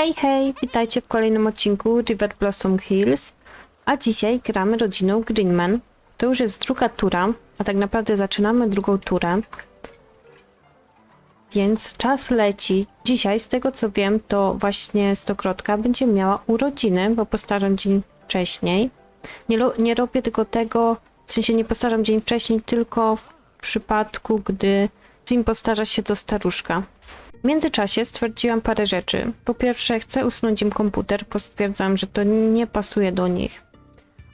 Hej, hej, witajcie w kolejnym odcinku River Blossom Hills. A dzisiaj gramy rodziną Greenman. To już jest druga tura, a tak naprawdę zaczynamy drugą turę. Więc czas leci. Dzisiaj, z tego co wiem, to właśnie Stokrotka będzie miała urodziny, bo postaram dzień wcześniej. Nie, nie robię tylko tego, w sensie nie postaram dzień wcześniej, tylko w przypadku, gdy Sim postarza się do staruszka. W międzyczasie stwierdziłam parę rzeczy. Po pierwsze, chcę usunąć im komputer, bo stwierdzam, że to nie pasuje do nich.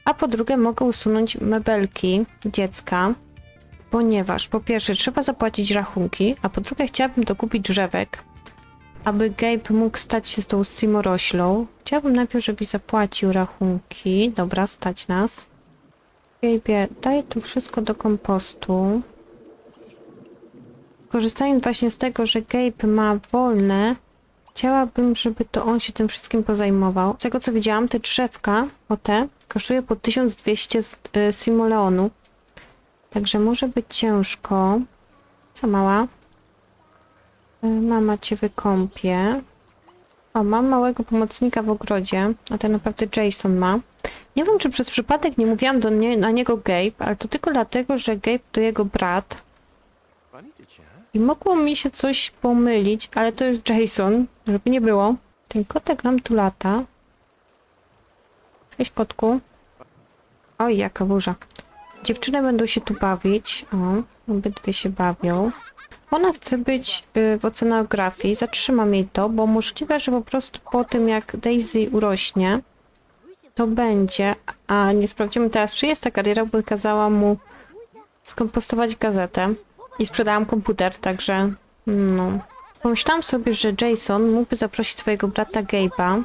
A po drugie, mogę usunąć mebelki dziecka, ponieważ po pierwsze trzeba zapłacić rachunki, a po drugie chciałabym dokupić drzewek, aby Gabe mógł stać się z tą Simoroślą. Chciałabym najpierw, żebyś zapłacił rachunki. Dobra, stać nas. Gabe, daj to wszystko do kompostu. Korzystając właśnie z tego, że Gabe ma wolne, chciałabym, żeby to on się tym wszystkim pozajmował. Z tego co widziałam, te drzewka, o te, kosztuje po 1200 z- y, simoleonu. Także może być ciężko. Co mała? Y, Mama cię wykąpie. O, mam małego pomocnika w ogrodzie, a ten naprawdę Jason ma. Nie wiem, czy przez przypadek nie mówiłam do nie, na niego Gabe, ale to tylko dlatego, że Gabe to jego brat. I mogło mi się coś pomylić, ale to jest Jason, żeby nie było. Ten kotek nam tu lata. Cześć kotku. Oj, jaka burza. Dziewczyny będą się tu bawić. O, obydwie się bawią. Ona chce być y, w oceanografii. Zatrzymam jej to, bo możliwe, że po prostu po tym jak Daisy urośnie, to będzie, a nie sprawdzimy teraz, czy jest ta kariera, bo kazała mu skompostować gazetę i sprzedałam komputer, także no. Pomyślałam sobie, że Jason mógłby zaprosić swojego brata Gabe'a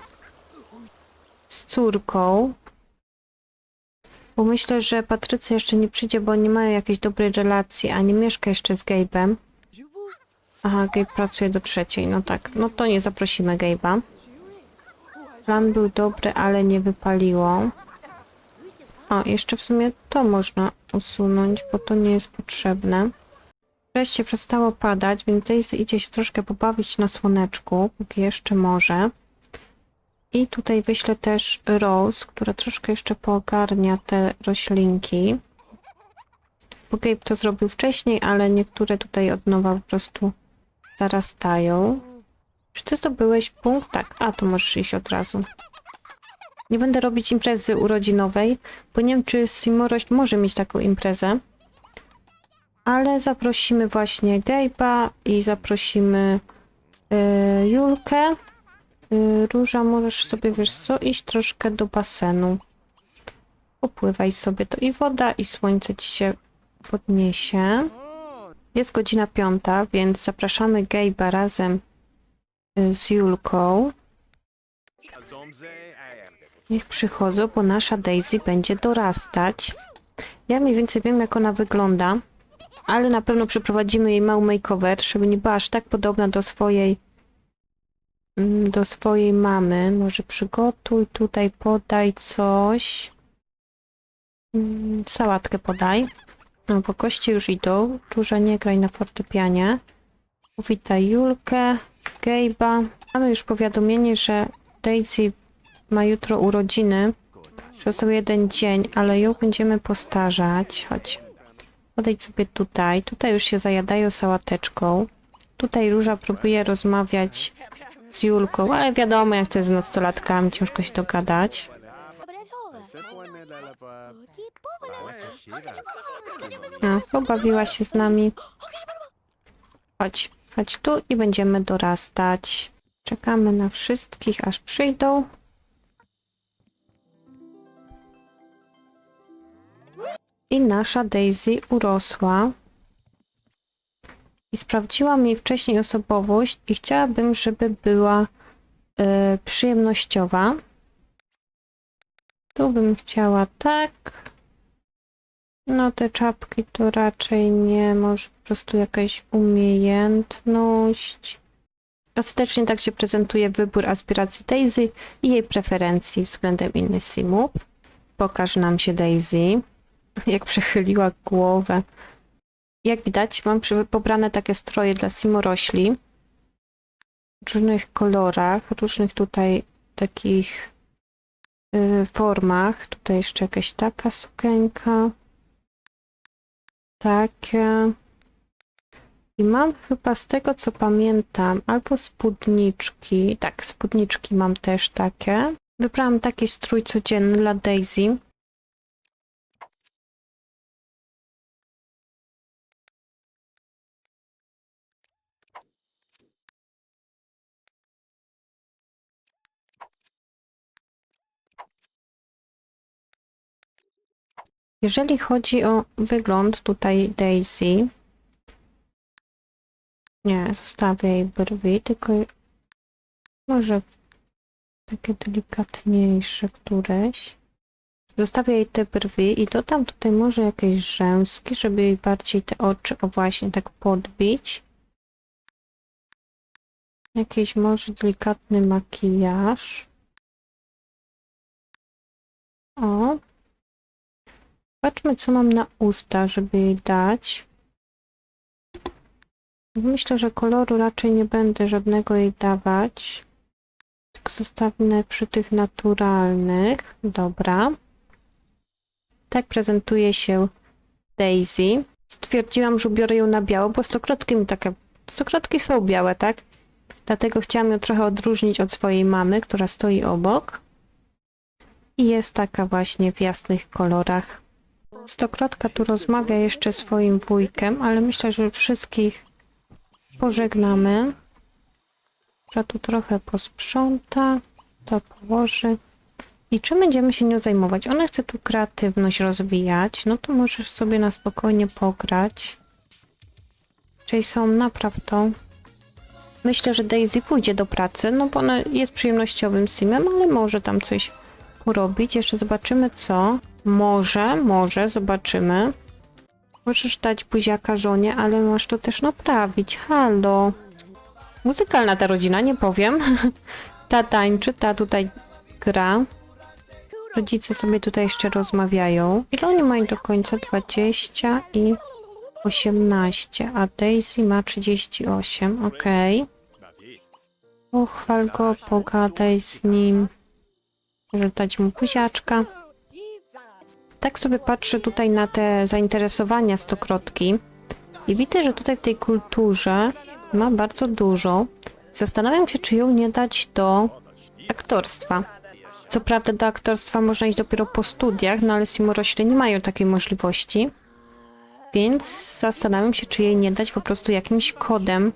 z córką, bo myślę, że Patrycja jeszcze nie przyjdzie, bo nie mają jakiejś dobrej relacji, a nie mieszka jeszcze z Gabe'em. Aha, Gabe pracuje do trzeciej, no tak. No to nie zaprosimy Gabe'a. Plan był dobry, ale nie wypaliło. O, jeszcze w sumie to można usunąć, bo to nie jest potrzebne. Wreszcie przestało padać, więc Daisy idzie się troszkę pobawić na słoneczku, póki jeszcze może. I tutaj wyślę też Rose, która troszkę jeszcze poogarnia te roślinki. Bo Gabe to zrobił wcześniej, ale niektóre tutaj od nowa po prostu zarastają. Czy ty zdobyłeś punkt? Tak, a to możesz iść od razu. Nie będę robić imprezy urodzinowej, bo nie wiem, czy Simorość może mieć taką imprezę. Ale zaprosimy właśnie Gabe'a i zaprosimy y, Julkę. Y, Róża, możesz sobie, wiesz co, iść troszkę do basenu. Popływaj sobie, to i woda, i słońce ci się podniesie. Jest godzina piąta, więc zapraszamy Gabe'a razem y, z Julką. Niech przychodzą, bo nasza Daisy będzie dorastać. Ja mniej więcej wiem, jak ona wygląda, ale na pewno przeprowadzimy jej mały makeover, żeby nie była aż tak podobna do swojej mm, do swojej mamy. Może przygotuj tutaj, podaj coś. Mm, Sałatkę podaj. No, bo kości już idą. Dużo nie graj na fortepianie. Witaj Julkę, Gabe'a. Mamy już powiadomienie, że Daisy ma jutro urodziny. Został jeden dzień, ale ją będziemy postarzać. Chodź. Podejdź sobie tutaj. Tutaj już się zajadają sałateczką. Tutaj Róża próbuje rozmawiać z Julką, ale wiadomo jak to jest z nastolatkami, ciężko się dogadać. A, pobawiła się z nami. Chodź, chodź tu i będziemy dorastać. Czekamy na wszystkich, aż przyjdą. I nasza Daisy urosła. I sprawdziłam jej wcześniej osobowość i chciałabym, żeby była e, przyjemnościowa. Tu bym chciała tak. No te czapki to raczej nie, może po prostu jakaś umiejętność. Ostatecznie tak się prezentuje wybór aspiracji Daisy i jej preferencji względem innych simów. Pokaż nam się Daisy, jak przechyliła głowę. Jak widać, mam pobrane takie stroje dla simorośli. w różnych kolorach, różnych tutaj takich y, formach. Tutaj jeszcze jakaś taka sukienka. Takie. I mam chyba z tego co pamiętam, albo spódniczki. Tak, spódniczki mam też takie. Wybrałam taki strój codzienny dla Daisy. Jeżeli chodzi o wygląd tutaj Daisy, nie, zostawię jej brwi, tylko może takie delikatniejsze któreś. Zostawię jej te brwi i dodam tutaj może jakieś rzęski, żeby jej bardziej te oczy, o właśnie, tak podbić. Jakiś może delikatny makijaż. O. Patrzmy, co mam na usta, żeby jej dać. Myślę, że koloru raczej nie będę żadnego jej dawać. Tylko zostawmy przy tych naturalnych. Dobra. Tak prezentuje się Daisy. Stwierdziłam, że ubiorę ją na biało, bo stokrotki mi takie... Stokrotki są białe, tak? Dlatego chciałam ją trochę odróżnić od swojej mamy, która stoi obok. I jest taka właśnie w jasnych kolorach. Stokrotka tu rozmawia jeszcze swoim wujkiem, ale myślę, że wszystkich pożegnamy. Że tu trochę posprząta, to położy. I czym będziemy się nią zajmować? Ona chce tu kreatywność rozwijać, no to możesz sobie na spokojnie pograć. Czyli są naprawdę. Myślę, że Daisy pójdzie do pracy, no bo ona jest przyjemnościowym simem, ale może tam coś urobić. Jeszcze zobaczymy co. Może, może, zobaczymy. Możesz dać buziaka żonie, ale masz to też naprawić. Halo. Muzykalna ta rodzina, nie powiem. Ta tańczy, ta tutaj gra. Rodzice sobie tutaj jeszcze rozmawiają. Ile oni mają do końca? 20 i 18, a Daisy ma 38, okej. Pochwal go, pogadaj z nim. Może dać mu buziaczka. Tak sobie patrzę tutaj na te zainteresowania stokrotki i widzę, że tutaj w tej kulturze ma bardzo dużo. Zastanawiam się, czy ją nie dać do aktorstwa. Co prawda do aktorstwa można iść dopiero po studiach, no ale Simorośle nie mają takiej możliwości. Więc zastanawiam się, czy jej nie dać po prostu jakimś kodem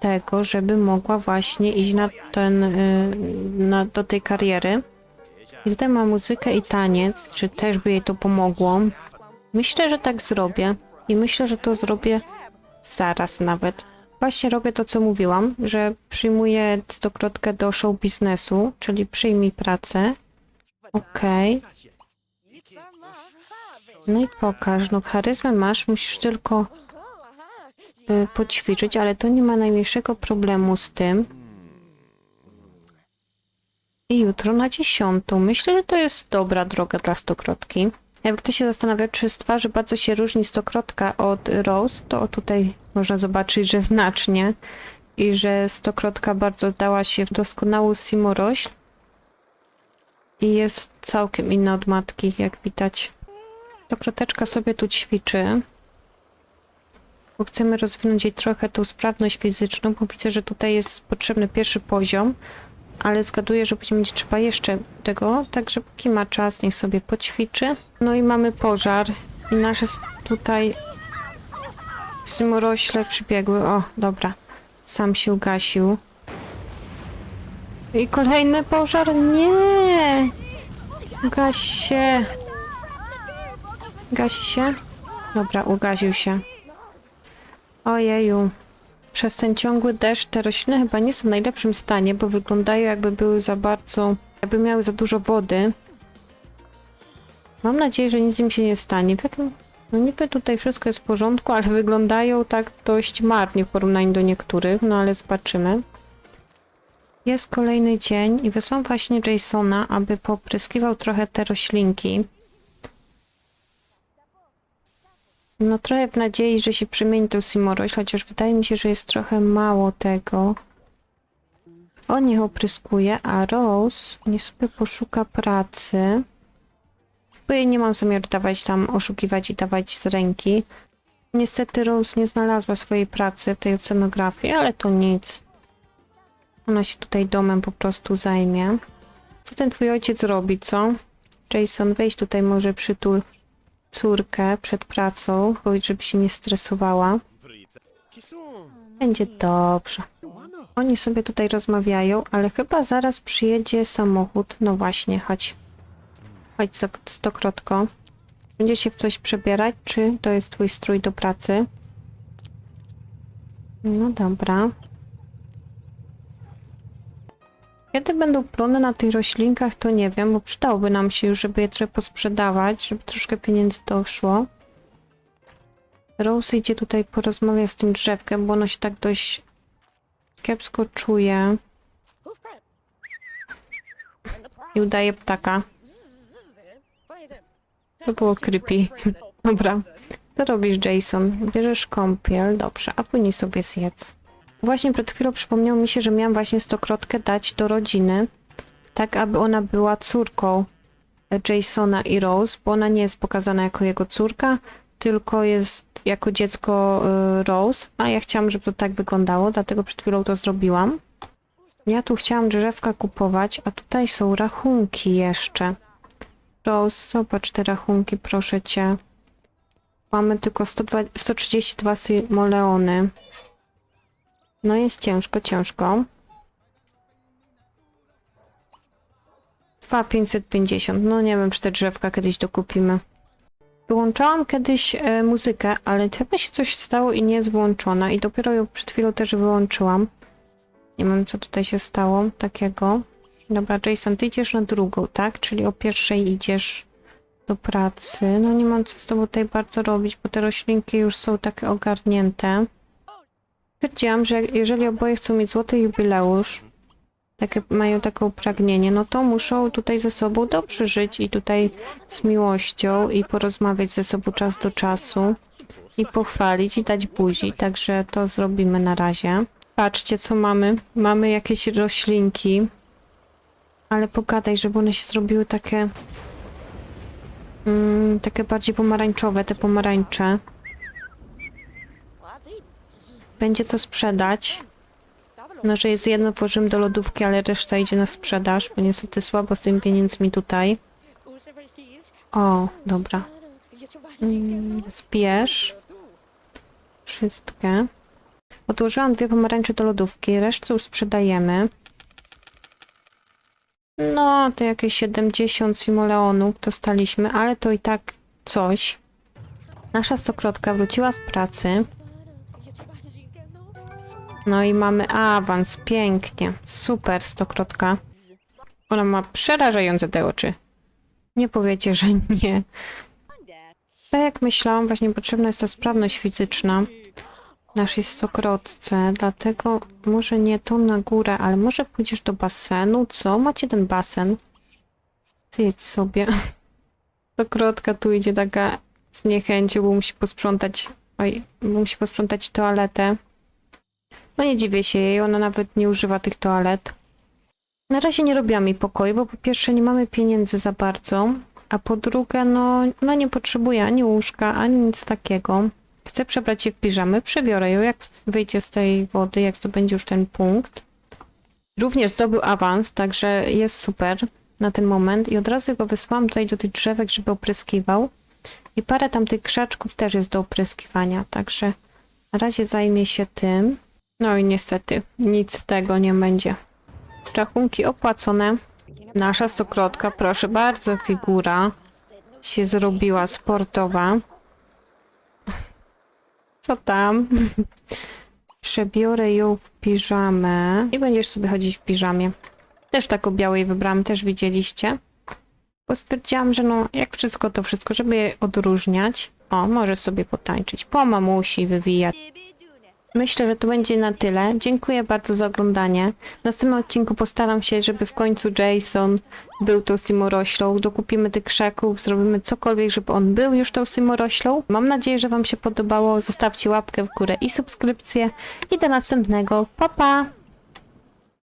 tego, żeby mogła właśnie iść na ten, y, na, do tej kariery. I tutaj ma muzykę i taniec, czy też by jej to pomogło. Myślę, że tak zrobię. I myślę, że to zrobię zaraz nawet. Właśnie robię to, co mówiłam, że przyjmuję stokrotkę do show biznesu, czyli przyjmij pracę. Okej. No i pokaż. No charyzmę masz, musisz tylko y, poćwiczyć, ale to nie ma najmniejszego problemu z tym. Jutro na dziesiątą. Myślę, że to jest dobra droga dla stokrotki. Jakby ktoś się zastanawia, czy z twarzy bardzo się różni stokrotka od Rose, to tutaj można zobaczyć, że znacznie. I że stokrotka bardzo dała się w doskonałą simorośl. I jest całkiem inna od matki, jak widać. Stokroteczka sobie tu ćwiczy. Bo chcemy rozwinąć jej trochę tą sprawność fizyczną, bo widzę, że tutaj jest potrzebny pierwszy poziom, ale zgaduję, że będzie mieć trzeba jeszcze tego, także póki ma czas, niech sobie poćwiczy. No i mamy pożar i nasze tutaj zmorośle przybiegły. O, dobra, sam się ugasił. I kolejny pożar? Nie! Gaś się. Gasi się? Dobra, ugasił się. Ojeju. Przez ten ciągły deszcz te rośliny chyba nie są w najlepszym stanie, bo wyglądają jakby były za bardzo, jakby miały za dużo wody. Mam nadzieję, że nic im się nie stanie. W jakim... No niby tutaj wszystko jest w porządku, ale wyglądają tak dość marnie w porównaniu do niektórych, no ale zobaczymy. Jest kolejny dzień i wysłałam właśnie Jasona, aby popryskiwał trochę te roślinki. No trochę w nadziei, że się przemieni tą Simoroś, chociaż wydaje mi się, że jest trochę mało tego. On niech opryskuje, a Rose niech sobie poszuka pracy. Bo jej nie mam zamiaru dawać tam, oszukiwać i dawać z ręki. Niestety Rose nie znalazła swojej pracy w tej ocenografii, ale to nic. Ona się tutaj domem po prostu zajmie. Co ten twój ojciec robi, co? Jason, weź tutaj może przytul córkę przed pracą, powiedz, żeby się nie stresowała. Będzie dobrze. Oni sobie tutaj rozmawiają, ale chyba zaraz przyjedzie samochód. No właśnie, chodź. Chodź, stok- stokrotko. Będzie się w coś przebierać, czy to jest twój strój do pracy? No dobra. Kiedy będą plony na tych roślinkach, to nie wiem, bo przydałoby nam się już, żeby je trochę posprzedawać, żeby troszkę pieniędzy doszło. Rose idzie tutaj porozmawiać z tym drzewkiem, bo ono się tak dość kiepsko czuje i udaje ptaka. To było creepy. Dobra. Co robisz, Jason? Bierzesz kąpiel, dobrze, a później sobie zjedz. Właśnie przed chwilą przypomniało mi się, że miałam właśnie stokrotkę dać do rodziny, tak aby ona była córką Jasona i Rose, bo ona nie jest pokazana jako jego córka, tylko jest jako dziecko y, Rose, a ja chciałam, żeby to tak wyglądało, dlatego przed chwilą to zrobiłam. Ja tu chciałam drzewka kupować, a tutaj są rachunki jeszcze. Rose, zobacz te rachunki, proszę cię. Mamy tylko 102, 132 simoleony. No jest ciężko, ciężko. 2550. No nie wiem, czy te drzewka kiedyś dokupimy. Wyłączałam kiedyś e, muzykę, ale chyba się coś stało i nie jest włączona i dopiero ją przed chwilą też wyłączyłam. Nie wiem, co tutaj się stało takiego. Dobra, Jason, ty idziesz na drugą, tak? Czyli o pierwszej idziesz do pracy. No nie mam co z tobą tutaj bardzo robić, bo te roślinki już są takie ogarnięte. Stwierdziłam, że jeżeli oboje chcą mieć złoty jubileusz, takie, mają takie pragnienie, no to muszą tutaj ze sobą dobrze żyć i tutaj z miłością i porozmawiać ze sobą czas do czasu i pochwalić i dać buzi, także to zrobimy na razie. Patrzcie, co mamy. Mamy jakieś roślinki, ale pogadaj, żeby one się zrobiły takie mm, takie bardziej pomarańczowe, te pomarańcze. Będzie co sprzedać. No, że jest jedno włożymy do lodówki, ale reszta idzie na sprzedaż, bo niestety słabo z tymi pieniędzmi tutaj. O, dobra. Mm, Zbierz wszystkie. Odłożyłam dwie pomarańcze do lodówki, resztę sprzedajemy. No, to jakieś 70 simoleonów dostaliśmy, ale to i tak coś. Nasza stokrotka wróciła z pracy. No i mamy awans, pięknie. Super stokrotka. Ona ma przerażające te oczy. Nie powiecie, że nie. Tak jak myślałam, właśnie potrzebna jest ta sprawność fizyczna naszej stokrotce, dlatego może nie tą na górę, ale może pójdziesz do basenu, co? Macie ten basen? Zjedź sobie. Stokrotka tu idzie taka z niechęcią, bo musi posprzątać, oj, bo musi posprzątać toaletę. No nie dziwię się jej, ona nawet nie używa tych toalet. Na razie nie robiłam jej pokoju, bo po pierwsze nie mamy pieniędzy za bardzo, a po drugie, no, no nie potrzebuję ani łóżka, ani nic takiego. Chcę przebrać się w piżamy, przebiorę ją, jak wyjdzie z tej wody, jak to będzie już ten punkt. Również zdobył awans, także jest super na ten moment i od razu go wysłałam tutaj do tych drzewek, żeby opryskiwał. I parę tam tych krzaczków też jest do opryskiwania, także na razie zajmie się tym. No i niestety nic z tego nie będzie. Rachunki opłacone. Nasza stokrotka, proszę bardzo, figura się zrobiła sportowa. Co tam? Przebiorę ją w piżamę i będziesz sobie chodzić w piżamie. Też taką białej wybrałam, też widzieliście. Bo stwierdziłam, że no, jak wszystko to wszystko, żeby je odróżniać. O, możesz sobie potańczyć. Po mamusi wywijać. Myślę, że to będzie na tyle. Dziękuję bardzo za oglądanie. W następnym odcinku postaram się, żeby w końcu Jason był tą Simoroślą. Dokupimy tych krzaków, zrobimy cokolwiek, żeby on był już tą Simoroślą. Mam nadzieję, że Wam się podobało. Zostawcie łapkę w górę i subskrypcję. I do następnego. Pa, pa!